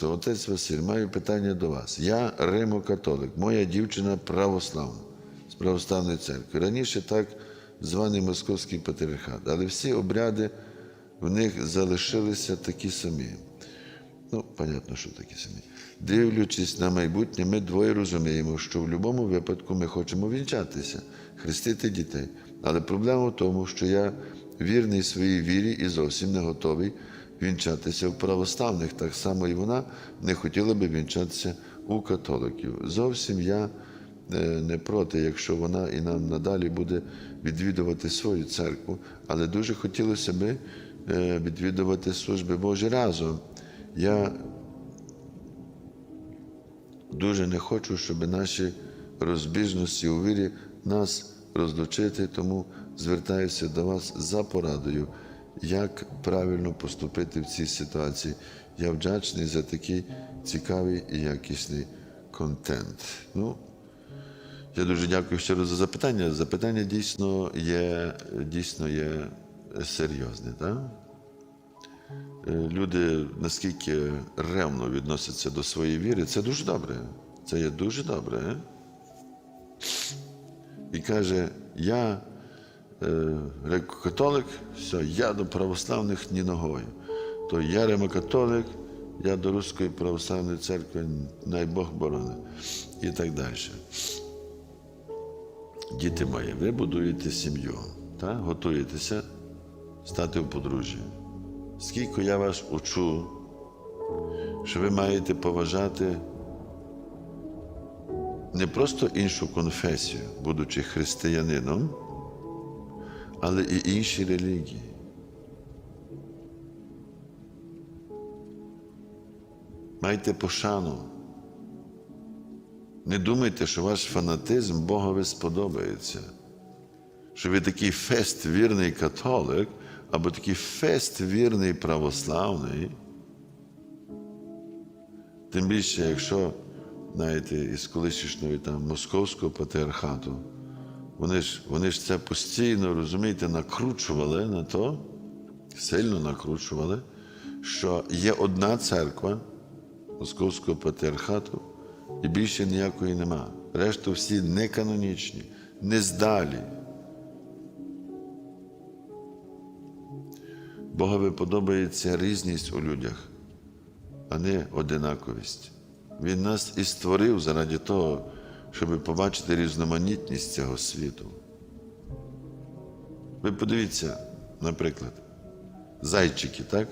То, Отець Василь, маю питання до вас. Я римо-католик, моя дівчина православна з православної церкви. Раніше так званий Московський патріархат, але всі обряди в них залишилися такі самі. Ну, понятно, що такі самі. Дивлячись на майбутнє, ми двоє розуміємо, що в будь-якому випадку ми хочемо вінчатися, хрестити дітей. Але проблема в тому, що я вірний своїй вірі і зовсім не готовий вінчатися в православних. Так само і вона не хотіла би вінчатися у католиків. Зовсім я е, не проти, якщо вона і нам надалі буде відвідувати свою церкву, але дуже хотілося би е, відвідувати служби Божі разом. Я дуже не хочу, щоб наші розбіжності у вірі нас розлучити, тому звертаюся до вас за порадою, як правильно поступити в цій ситуації. Я вдячний за такий цікавий і якісний контент. Ну, я дуже дякую щиро за запитання. Запитання дійсно є, дійсно є серйозне. Так? Е, люди наскільки ревно відносяться до своєї віри, це дуже добре. Це є дуже добре. е? І каже, я е, католик, все, я до православних ні ногою. То я римокатолик, я до Руської православної церкви, най Бог борони. І так далі. Діти мої, ви будуєте сім'ю, готуєтеся стати в подружжя. Скільки я вас учу, що ви маєте поважати не просто іншу конфесію, будучи християнином, але і інші релігії. Майте пошану. Не думайте, що ваш фанатизм Богові сподобається. Що ви такий фест вірний католик, або такий фест вірний православний. Тим більше, якщо, знаєте, із колишнього там московського патріархату, вони ж, вони ж це постійно, розумієте, накручували на то, сильно накручували, що є одна церква московського патріархату, і більше ніякої нема. Решту всі не канонічні, не здалі. Богові подобається різність у людях, а не одинаковість. Він нас і створив заради того, щоб побачити різноманітність цього світу. Ви подивіться, наприклад, зайчики, так?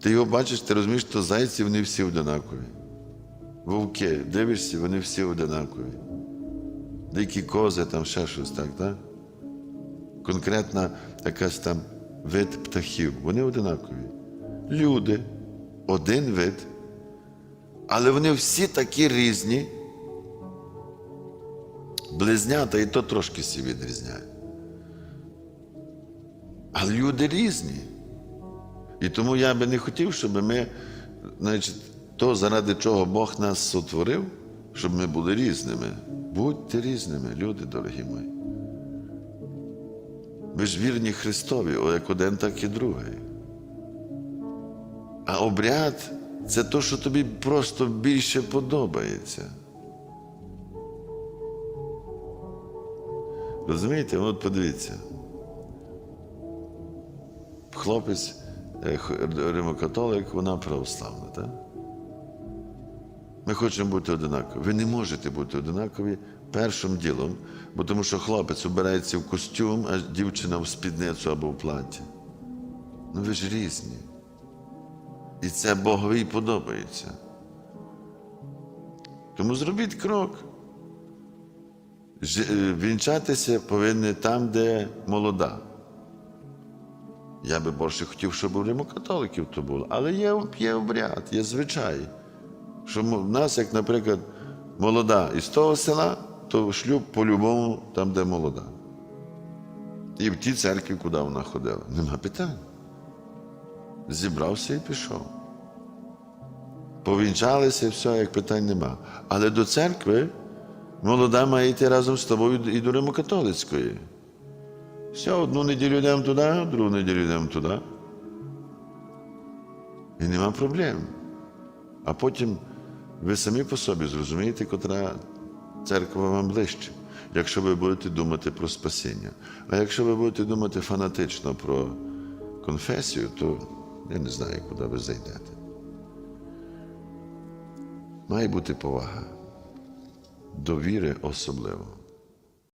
Ти його бачиш, ти розумієш, що зайці вони всі одинакові. Вовки, дивишся, вони всі одинакові. Дикі кози, там ще щось так, так? Конкретна якась там вид птахів, вони одинакові. Люди, один вид, але вони всі такі різні. Близнята і то трошки всі відрізняють. Але люди різні. І тому я би не хотів, щоб ми, значить, то, заради чого Бог нас сотворив, щоб ми були різними. Будьте різними, люди дорогі мої. Ви ж вірні Христові, о, як один, так і другий. А обряд це то, що тобі просто більше подобається. Розумієте? От подивіться. Хлопець е, римокатолик, вона православна, так? Ми хочемо бути одинакові. Ви не можете бути одинакові першим ділом, бо тому що хлопець обирається в костюм, а дівчина в спідницю або в платі. Ну ви ж різні. І це Богові подобається. Тому зробіть крок. Е, Вінчатися повинні там, де молода. Я би більше хотів, щоб у римокатоликів то було. Але є, є обряд, є звичай. Що в нас, як, наприклад, молода із того села, то шлюб по-любому там, де молода. І в тій церкві, куди вона ходила. Нема питань. Зібрався і пішов. Повінчалися, і все, як питань нема. Але до церкви молода має йти разом з тобою і до Римокатолицької. Все, одну неділю йдемо туди, другу неділю йдемо туди. І нема проблем. А потім ви самі по собі зрозумієте, котра церква вам ближче, якщо ви будете думати про спасіння. А якщо ви будете думати фанатично про конфесію, то я не знаю, куди ви зайдете. Має бути повага до віри особливо.